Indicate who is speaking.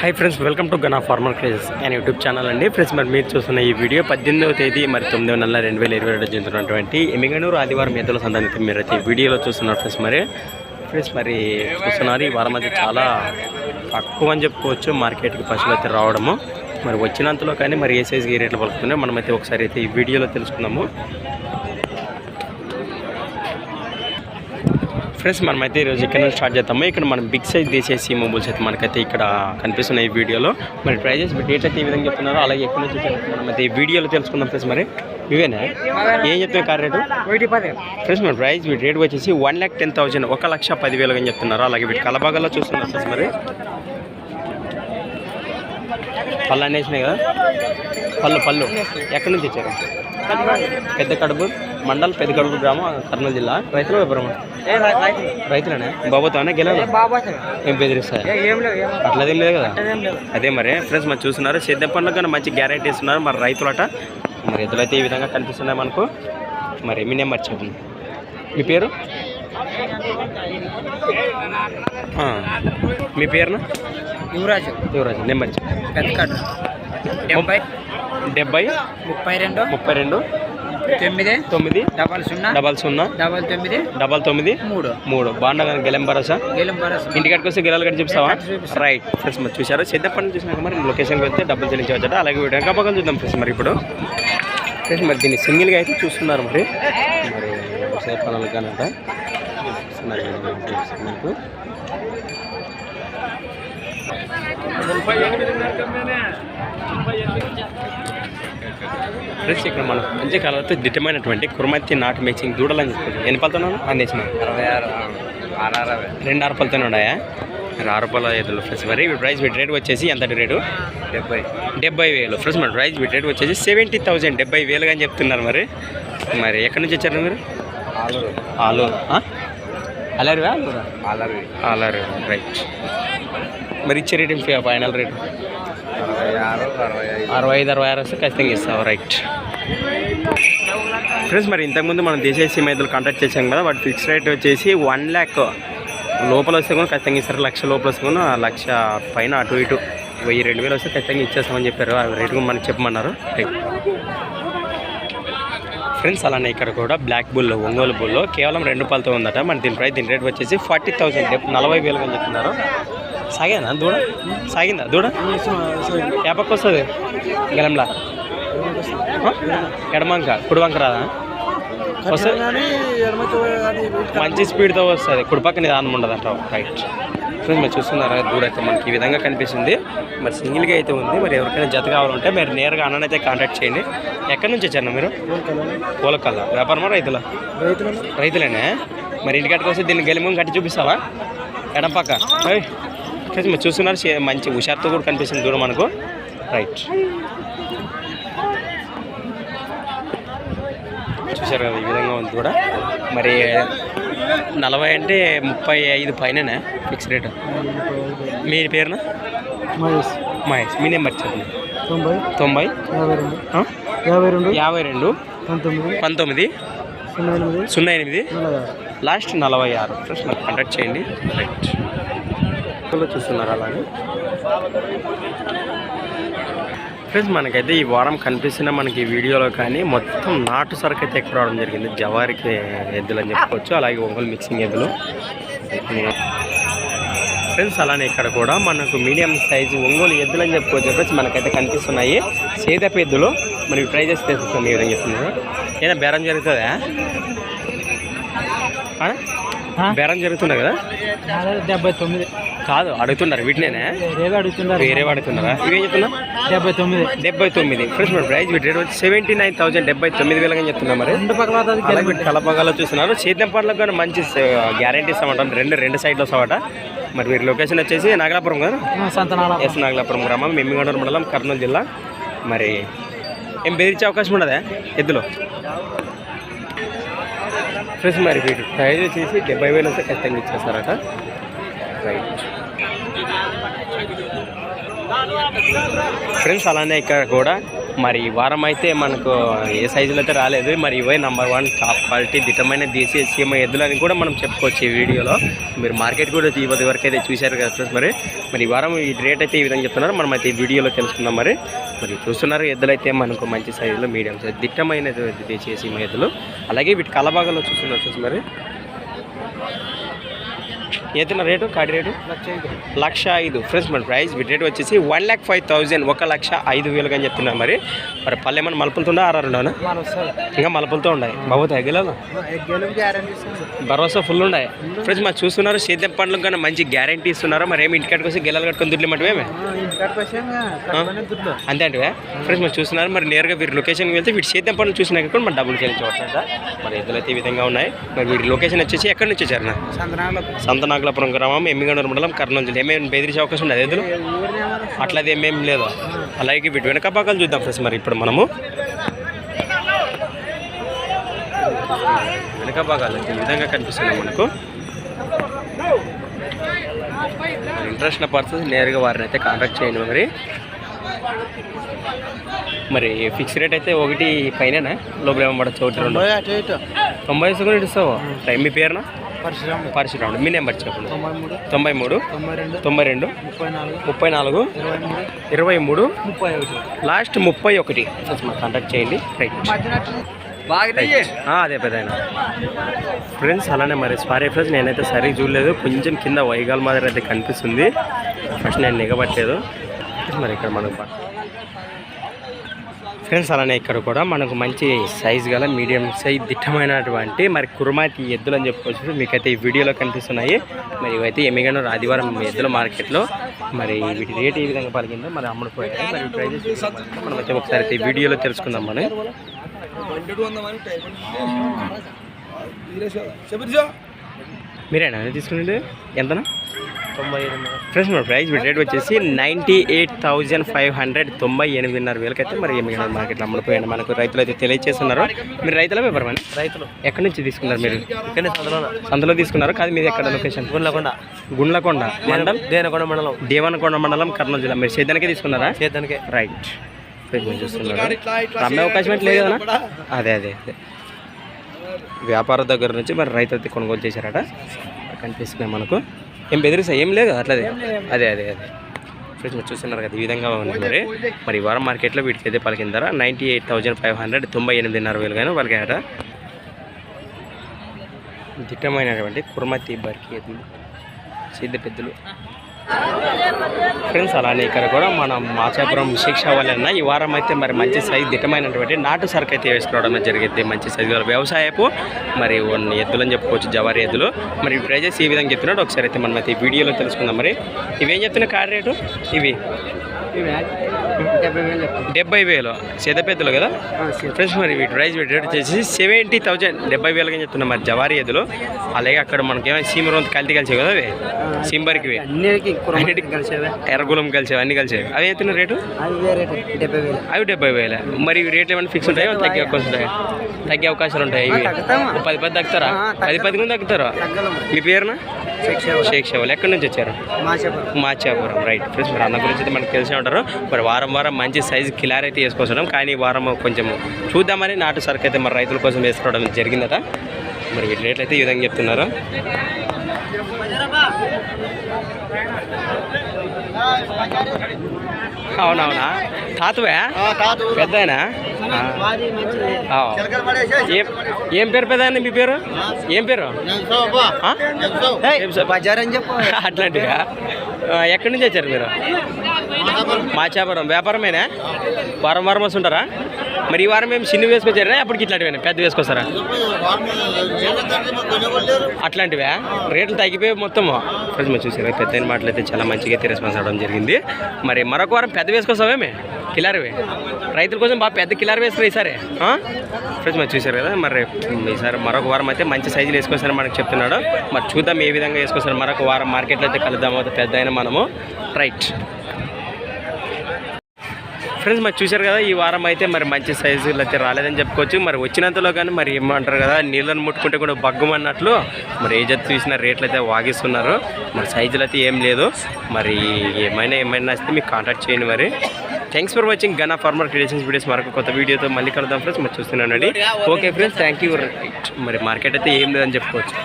Speaker 1: Hi friends welcome to Gana farmer creations and YouTube channel అండి. Friends మరి మీరు చూస్తున్న ఈ వీడియో పద్దెనిమిదవ తేదీ మరి తొమ్మిదవ నెల రెండు వేల ఇరవై రెండు జరుగుతున్నటువంటి ఎమిగనూరు ఆదివారం మేతల సంబంధించి మీరు అయితే ఈ వీడియోలో చూస్తున్నారు ఫ్రెండ్స్ మరి. ఫ్రెండ్స్ మరి చూస్తున్నారు ఈ వారం అయితే చాలా తక్కువ అని చెప్పుకోవచ్చు మార్కెట్కి పశువులు అయితే రావడము. మరి వచ్చినంతలో కానీ మరి ఏ సైజ్కి ఏ రేట్లు పలుకుతున్నాయో మనమైతే ఒకసారి అయితే ఈ వీడియోలో తెలుసుకుందాము. ఫ్రెండ్స్ మనమైతే ఈరోజు ఇక్కడ నుంచి స్టార్ట్ చేద్దాము. ఇక్కడ మనం బిగ్ సైజ్ తీసేసి మొబైల్స్ అయితే మనకైతే ఇక్కడ కనిపిస్తున్నాయి ఈ వీడియోలో. మరి ప్రైజెస్ డేట్ అయితే ఈ విధంగా చెప్తున్నారు అలాగే ఎక్కడి నుంచి మనమైతే ఈ వీడియోలో తెలుసుకుందాం ఫ్రెండ్స్ మరి. ఇవేనా ఏం చెప్తున్నారు కార్ రేటు ఫ్రెండ్స్ మన ప్రైస్ వీటి రేట్ వచ్చేసి వన్ ల్యాక్ టెన్ థౌసండ్ ఒక లక్ష పదివేలు అని చెప్తున్నారు. అలాగే వీటి కలబాగల్లో చూస్తున్నారు ఫ్రెండ్స్ మరి. పళ్ళు అనేసినాయి కదా? పళ్ళు పళ్ళు. ఎక్కడి నుంచి ఇచ్చారు పెద్ద కడుపు మండల్ పెద్ద కడుపు గ్రామం కర్నూలు జిల్లా. రైతుల వ్యాపారం రైతులనే? బాబోతానే గెలవు ఏం బెదిరిస్తాయి
Speaker 2: ఏం
Speaker 1: అట్లదేం లేదు కదా? అదే మరి ఫ్రెండ్స్ మరి చూస్తున్నారు సేద్యం పనులకు కానీ మంచి గ్యారంటీ ఇస్తున్నారు మరి రైతులట. మరి ఎద్దులైతే ఈ విధంగా కనిపిస్తున్నాయి మనకు. మరి మీ నెంబర్ చెప్పండి. మీ పేరు? మీ పేరున?
Speaker 2: యువరాజు.
Speaker 1: యువరాజు నెంబర్ చెప్పండి
Speaker 2: పెద్దకాడు డెబ్బై.
Speaker 1: డెబ్బై.
Speaker 2: ముప్పై రెండు.
Speaker 1: ముప్పై రెండు.
Speaker 2: తొమ్మిది.
Speaker 1: తొమ్మిది.
Speaker 2: డబల్ సున్నా.
Speaker 1: డబల్ సున్నా.
Speaker 2: డబల్ తొమ్మిది.
Speaker 1: డబల్ తొమ్మిది.
Speaker 2: మూడు.
Speaker 1: మూడు. బాగుండా కానీ గెలం భరోసా?
Speaker 2: గేలం భరోసా.
Speaker 1: ఇంటికాడికి వస్తే గిరాలు కట్టి చూపిస్తావా. రైట్ ఫ్రెండ్స్ మరి చూసారు సిద్ధ పని చూసినాక మరి లొకేషన్కి వెళ్తే డబ్బులు చెల్లించవచ్చట. అలాగే వీడియో ఇంకా పక్కన చూద్దాం ఫ్రెండ్స్ మరి ఇప్పుడు. ఫ్రెండ్స్ మరి దీన్ని సింగిల్గా అయితే చూస్తున్నారు మరి. మరి వ్యవసాయ కానంట. మీకు ఫ్రెండ్స్ ఇక్కడ మనం దిట్టమైనటువంటి కుర్మత్తి నాటు మేచింగ్ దూడలని చెప్పారు ఎన్ని
Speaker 2: ఆరు అరవై.
Speaker 1: రెండు ఆరు రూపాయలతోనే ఉన్నాయా? ఆరు రూపాయల ఐదు ఫ్రెండ్స్. మరి ప్రైస్ వీటి రేట్ వచ్చేసి ఎంతటి రేటు?
Speaker 2: డెబ్బై.
Speaker 1: డెబ్బై వేలు. ఫ్రెండ్స్ మరి ప్రైస్ వీటి రేట్ వచ్చేసి సెవెంటీ థౌసండ్ డెబ్బై వేలుగా అని చెప్తున్నారు మరి. మరి ఎక్కడి నుంచి వచ్చారు మీరు?
Speaker 2: ఆలూరు.
Speaker 1: ఆలూరు? అలరువా? రైట్ మరి ఇచ్చే రేట్ ఏంటి ఫైనల్ రేట్?
Speaker 2: అరవై ఐదు.
Speaker 1: అరవై ఆరు వస్తే ఖచ్చితంగా ఇస్తావు రైట్ ఫ్రెండ్స్ మరి ఇంతకుముందు మనం దేశీయ మైతులు కాంటాక్ట్ చేసాం కదా వాటి ఫిక్స్ రేట్ వచ్చేసి వన్ ల్యాక్ లోపల వస్తే కూడా ఖచ్చితంగా ఇస్తారు లక్ష లోపల వస్తే కూడా లక్ష పైన అటు ఇటు వెయ్యి రెండు వేలు వస్తే ఖచ్చితంగా ఇచ్చేస్తామని చెప్పారు. ఆ రేట్ కూడా మనకి చెప్పమన్నారు. రైట్ ఫ్రెండ్స్ అలానే ఇక్కడ కూడా బ్లాక్ బుల్ ఒంగోలు బుల్లో కేవలం రెండు రూపాయలతో ఉందట. మన దీని ప్రైస్ దీని రేట్ వచ్చేసి ఫార్టీ థౌసండ్ నలభై వేలు అని చెప్తున్నారు. సాగేనా దూడ? సాగిందా దూడ? ఏ పక్క వస్తుంది. గెలంలా? ఎడమంక కుడివంక రాదా? వస్తుంది. మంచి స్పీడ్తో వస్తుంది. కుడిపక్క నిదానం ఉండదు అంటావు రైట్ ఫ్రెండ్స్ మీరు చూస్తున్నారా? దూడ అయితే మనకి ఈ విధంగా కనిపిస్తుంది. మరి సింగిల్గా అయితే ఉంది. మరి ఎవరికైనా జత కావాలంటే మీరు నేరుగా అన్ననైతే కాంటాక్ట్ చేయండి. ఎక్కడి నుంచి వచ్చారు మీరు? పూలకల్లా వ్యాపారమా రైతుల? రైతులేనే? మరి ఇంటికాడికి వస్తే దీన్ని గెలిమం కట్టి చూపిస్తావా? ఎడం పక్క. ఫ్రెండ్స్ మీరు చూస్తున్నారు. మంచి హుషార్తో కూడా కనిపిస్తుంది దూరం మనకు. రైట్. చూశారు కదా ఈ విధంగా ఉంది కూడా. మరి నలభై అంటే ముప్పై ఐదు పైననే ఫిక్స్ రేట్? మీ పేరున?
Speaker 2: మహేష్.
Speaker 1: మహేష్. మీ నెంబర్ చెప్పండి.
Speaker 2: తొంభై.
Speaker 1: తొంభై.
Speaker 2: యాభై రెండు? యాభై రెండు.
Speaker 1: యాభై రెండు.
Speaker 2: పంతొమ్మిది.
Speaker 1: పంతొమ్మిది.
Speaker 2: సున్నా ఎనిమిది.
Speaker 1: లాస్ట్ నలభై ఆరు. ఫ్రెండ్స్ నాకు కాంటాక్ట్ చేయండి. రైట్ చూస్తున్నారు అలాగే? ఫ్రెండ్స్ మనకైతే ఈ వారం కనిపిస్తున్న మనకి ఈ వీడియోలో కానీ మొత్తం నాటు సరుకు అయితే ఎక్కువ రావడం జరిగింది? జవారికి ఎద్దులు అని చెప్పుకోవచ్చు. అలాగే ఒంగోలు మిక్సింగ్ ఎద్దులు. ఫ్రెండ్స్ అలానే ఇక్కడ కూడా మనకు మీడియం సైజు ఒంగోలు ఎద్దులు అని చెప్పుకోవచ్చు. ఫ్రెండ్స్ మనకైతే కనిపిస్తున్నాయి. సేదపు ఎద్దులు. మనకి ట్రై చేసి తెలుస్తుంది విధంగా చెప్తున్నారు ఏదైనా బేరం జరుగుతుందా? బేరం జరుగుతుందా కదా?
Speaker 2: డెబ్బై తొమ్మిది.
Speaker 1: కాదు అడుగుతున్నారు వీటినేనే?
Speaker 2: వేరే అడుగుతున్నారు.
Speaker 1: వేరే అడుగుతున్నారా? ఇవేం చెప్తున్నా?
Speaker 2: డెబ్బై తొమ్మిది.
Speaker 1: డెబ్బై తొమ్మిది. ఫ్రెండ్స్ ప్రైస్ వీటి రేట్ వచ్చి సెవెంటీ నైన్ థౌసండ్ డెబ్బై తొమ్మిది వేలుగా చెప్తున్నా మరి.
Speaker 2: రెండు పక్కల
Speaker 1: కలపగాలో చూస్తున్నారు. సేద్యం పనులకు కానీ మంచి గ్యారంటీ ఇస్తామంటాం. రెండు రెండు సైడ్లు వస్తామట మరి వీరి లొకేషన్ వచ్చేసి నాగలాపురం కదా ఎస్ నాగలాపురం గ్రామం మెమ్మిగొండూరు మండలం కర్నూలు జిల్లా. మరి ఏం బెదిరించే అవకాశం ఉండదా ఎద్దులో? ఫ్రెండ్స్ మరి వీటి ప్రైజ్ వచ్చేసి డెబ్బై వేలు వస్తే ఖచ్చితంగా ఇచ్చేస్తారట. రైట్. ఫ్రెండ్స్ అలానే ఇక్కడ కూడా మరి ఈ వారం అయితే మనకు ఏ సైజులో అయితే రాలేదు మరి ఇవే నంబర్ వన్ టాప్ క్వాలిటీ దిట్టమైన దేశీయ సీమ ఎద్దులని కూడా మనం చెప్పుకోవచ్చు ఈ వీడియోలో. మీరు మార్కెట్ కూడా ఇవ్వదు వరకు అయితే చూశారు కదా ఫ్రెండ్స్ మరి. మరి ఈ వారం ఈ రేట్ అయితే ఈ విధంగా చెప్తున్నారు. మనం అయితే ఈ వీడియోలో తెలుసుకుందాం మరి. మరి చూస్తున్నారు ఎద్దులు అయితే మనకు మంచి సైజులో మీడియం సైజ్ దిట్టమైన దేశీయ సీమ ఎద్దులు. అలాగే వీటి కలభాగంలో చూస్తున్నారు ఫ్రెండ్స్ మరి. ఏదైనా రేటు? కాడి రేటు? లక్ష ఐదు. ఫ్రెండ్స్ మన ప్రైస్ వీటి రేట్ వచ్చేసి వన్ ల్యాక్ ఫైవ్ థౌజండ్. ఒక లక్ష ఐదు వేలుగా అని చెప్తున్నారు మరి. మరి పల్లె ఏమైనా మలుపులతో ఉందా ఆరు ఉండవునా
Speaker 2: మన వస్తుంది
Speaker 1: ఇంకా మలుపులతో ఉన్నాయి. బాబు తగ్గలేదు? భరోసా ఫుల్ ఉన్నాయి. ఫ్రెండ్స్ మరి చూస్తున్నారు సేద్యం పండ్లకు కన్నా మంచి గ్యారంటీ ఇస్తున్నారు? మరి ఏమి ఇంటికాడికి వస్తే గెలలు కట్టుకొని దుడ్లు మటువేమే
Speaker 2: ఇంటికాడికి వచ్చాక దుడ్లు
Speaker 1: అంతే అంటే ఫ్రెండ్స్ మరి చూస్తున్నారు మరి నేరుగా వీరి లొకేషన్కి వెళ్తే వీటి సేద్యం పనులు చూసినాక కూడా మరి డబ్బులు చెల్లించవట్లేదా మరి ఎద్దులు అయితే ఈ విధంగా ఉన్నాయి. మరి వీరి లొకేషన్ వచ్చేసి ఎక్కడి నుంచి వచ్చారు నా సంతనాగలాపురం గ్రామం ఎమ్మిగనూరు మండలం కర్నూలు జిల్లా. ఏమేమి బెదిరించే అవకాశం ఉండదు
Speaker 2: ఏమన్నా
Speaker 1: అట్లది ఏమేం లేదు. అలాగే వీటి వెనక భాగాలు చూద్దాం ఫ్రెండ్స్ మరి ఇప్పుడు మనము. వెనక భాగాలు ఈ విధంగా కనిపిస్తున్నాయి మనకు. ఇంట్రెస్ట్ ఉన్న పర్సన్స్ నేరుగా వారిని అయితే కాంటాక్ట్ చేయండి మరి. మరి ఫిక్స్ రేట్ అయితే ఒకటి పైన లోపల ఏమో పడచ్చు ఒకటి రెండు.
Speaker 2: తొంభై
Speaker 1: కూడా ఇస్తావు? టైం మీ పేరున?
Speaker 2: పరిశ్రమ
Speaker 1: పరిశీలన మీ నెంబర్ చెప్పండి.
Speaker 2: తొంభై మూడు
Speaker 1: తొంభై
Speaker 2: రెండు ముప్పై నాలుగు
Speaker 1: ముప్పై నాలుగు
Speaker 2: ఇరవై మూడు
Speaker 1: లాస్ట్ ముప్పై ఒకటి. మాకు కాంటాక్ట్ చేయండి. రైట్ అదే పెద్ద ఫ్రెండ్స్ అలానే మరి సారీ ఫ్రెండ్స్ నేనైతే సరిగ్గా చూడలేదు. కొంచెం కింద వైగాల్ మాదిరి అయితే కనిపిస్తుంది. ఫస్ట్ నేను నిగబట్టలేదు. మరి ఇక్కడ మనకు ఫ్రెండ్స్ అలానే ఇక్కడ కూడా మనకు మంచి సైజ్ గల మీడియం సైజ్ దిట్టమైనటువంటి మరి కుర్మాతి ఎద్దులు అని చెప్పుకోవచ్చు మీకైతే ఈ వీడియోలో కనిపిస్తున్నాయి. మరి ఇవైతే ఎమ్మిగనూరు ఆదివారం ఎద్దుల మార్కెట్లో మరి వీటి రేట్ ఏ విధంగా పలిగిందో మరి అమ్ముడుపోయాయి మరి ప్రైజెస్ మనం అయితే ఒకసారి అయితే వీడియోలో తెలుసుకుందాం మనం. మీరేనా? తీసుకునేది? ఎంతనా?
Speaker 2: తొంభై ఎనిమిది.
Speaker 1: ఫ్రెండ్స్ మన ప్రైస్ రేట్ వచ్చేసి ninety eight thousand five hundred తొంభై ఎనిమిదిన్నర వేలకైతే మరి ఎమ్మిగనూరు మార్కెట్లో అమ్ముడుపోయాడు మనకు రైతులు అయితే తెలియజేస్తున్నారు. మీరు రైతుల వ్యాపారం
Speaker 2: రైతులు.
Speaker 1: ఎక్కడి నుంచి తీసుకున్నారు మీరు?
Speaker 2: ఇక్కడ సంతలో
Speaker 1: సంతలో తీసుకున్నారు. కాదు మీది ఎక్కడ లొకేషన్?
Speaker 2: గుండ్లకొండ.
Speaker 1: గుండ్లకొండ మండల్?
Speaker 2: దేనకొండ మండలం.
Speaker 1: దేవనకొండ మండలం కర్నూలు జిల్లా. మీరు సేద్యానికే తీసుకున్నారా?
Speaker 2: చేద్దానికే.
Speaker 1: రైట్. మీరు చూస్తున్నారు? అమ్మే అవకాశం అయితే లేదు కదా అదే అదే అదే. వ్యాపార దగ్గర నుంచి మరి రైతు అయితే కొనుగోలు చేశారట. కనిపిస్తున్నాయి మనకు. ఏం బెదిరిస్తా ఏం లేదు అట్లదే. అదే అదే అదే. ఫ్రెండ్స్ మీరు చూస్తున్నారు కదా ఈ విధంగా ఉంది మరి. మరి వారం మార్కెట్లో వీటికి అయితే పలికిన ధర ninety eight thousand five hundred తొంభై ఎనిమిదిన్నర వేలు కానీ పలికాయట. దిట్టమైనటువంటి కుర్మతి బర్కి సిద్ధ పెద్దలు. ఫ్రెండ్స్ అలానే ఇక్కడ కూడా మనం మాచాపురం శిక్ష వలన ఈ వారం అయితే మరి మంచి సైజు దిట్టమైనటువంటి నాటు సరుకు అయితే వేసుకోవడం జరిగింది. మంచి సైజు వ్యవసాయపు మరి ఎద్దులు ఎద్దులని చెప్పుకోవచ్చు జవారి ఎద్దులు. మరి ప్రైజెస్ ఈ విధంగా చెప్తున్నాడు. ఒకసారి అయితే మనం అయితే ఈ వీడియోలో తెలుసుకుందాం మరి. ఇవేం చెప్తున్నా కార్ రేటు? ఇవి.
Speaker 2: డెబ్బై వేలు.
Speaker 1: సేద పెద్దలు కదా? ఫ్రెండ్స్ మరి వీటి ప్రైస్ వీటి రేట్ వచ్చేసి సెవెంటీ థౌజండ్ డెబ్బై వేలుగా చెప్తున్నాం మరి జవారి ఎద్దులు. అలాగే అక్కడ మనకి ఏమైనా సీమ రొంత కలిసి కలిసి కదా అవి సింబర్కి
Speaker 2: కలిసేవే.
Speaker 1: ఎర్రగులం కలిసేవి అన్ని కలిసేవి. అవి ఎత్తున్న రేటు? అవి డెబ్బై వేల. మరి రేట్లు ఏమైనా ఫిక్స్ ఉంటాయా? తగ్గే ఉంటాయి తగ్గే అవకాశాలు ఉంటాయి ఇవి. పది పది తగ్గుతారా? పది పది కూడా తగ్గుతారా? మీ పేరున? షేక్ షేవల్ ఎక్కడి నుంచి వచ్చారు?
Speaker 2: మాచాపురం.
Speaker 1: రైట్ ఫ్రెండ్స్ మరి అన్న గురించి అయితే మనకు తెలిసే ఉంటారు. మరి వారం వారం మంచి సైజు కిలార్ అయితే వేసుకొస్తున్నాం. కానీ వారం కొంచెం చూద్దామని నాటు సరుకు అయితే మరి రైతుల కోసం వేసుకోవడం జరిగిందట. మరి వీటి రేట్లు అయితే ఈ విధంగా చెప్తున్నారు. అవునవునా? తాతవే? పెద్దయినా ఏం ఏం పేరు పెద్ద మీ పేరు? ఏం పేరు? అట్లాంటివా? ఎక్కడి నుంచి వచ్చారు మీరు? మాచాపురం. వ్యాపారమేనా? వారం వారం వస్తుంటారా? మరి ఈ వారం ఏం చిన్న వేసుకొచ్చారా? అప్పటికి ఇట్లాంటివేనా? పెద్ద వేసుకొస్తారా? అట్లాంటివా? రేట్లు తగ్గిపోయి మొత్తము. ఫ్రెండ్స్ మీరు చూసారా? పెద్ద మాటలు అయితే చాలా మంచిగా అయితే రెస్పాన్స్ అవ్వడం జరిగింది. మరి మరొక వారం పెద్ద వేసుకొస్తామేమి కిలారవి. రైతుల కోసం బాగా పెద్ద కిలార వేసుకుని ఈసారి. ఫ్రెండ్స్ మరి చూసారు కదా? మరి ఈసారి మరొక వారం అయితే మంచి సైజులు వేసుకొస్తారని మనకు చెప్తున్నాడు. మరి చూద్దాం ఏ విధంగా వేసుకొస్తారు. మరొక వారం మార్కెట్లో అయితే కలుద్దాము? పెద్ద అయినా మనము. రైట్ ఫ్రెండ్స్ మరి చూశారు కదా ఈ వారం అయితే మరి మంచి సైజులు అయితే రాలేదని చెప్పుకోవచ్చు. మరి వచ్చినంతలో కానీ మరి ఏమంటారు కదా నీళ్ళని ముట్టుకుంటే కూడా బగ్గమన్నట్లు మరి ఏ జత చూసిన రేట్లు అయితే వాగిస్తున్నారు. మరి సైజులు అయితే ఏం లేదు. మరి ఏమైనా ఏమైనా వస్తే మీకు కాంటాక్ట్ చేయండి మరి. Thanks for watching Gana farmer creations videos మరొక కొత్త వీడియోతో మళ్ళీ కలుద్దాం ఫ్రెండ్స్ మరి చూస్తున్నానండి ఓకే ఫ్రెండ్స్ థ్యాంక్ యూ మరి మార్కెట్ అయితే ఏం లేదని చెప్పుకోవచ్చు.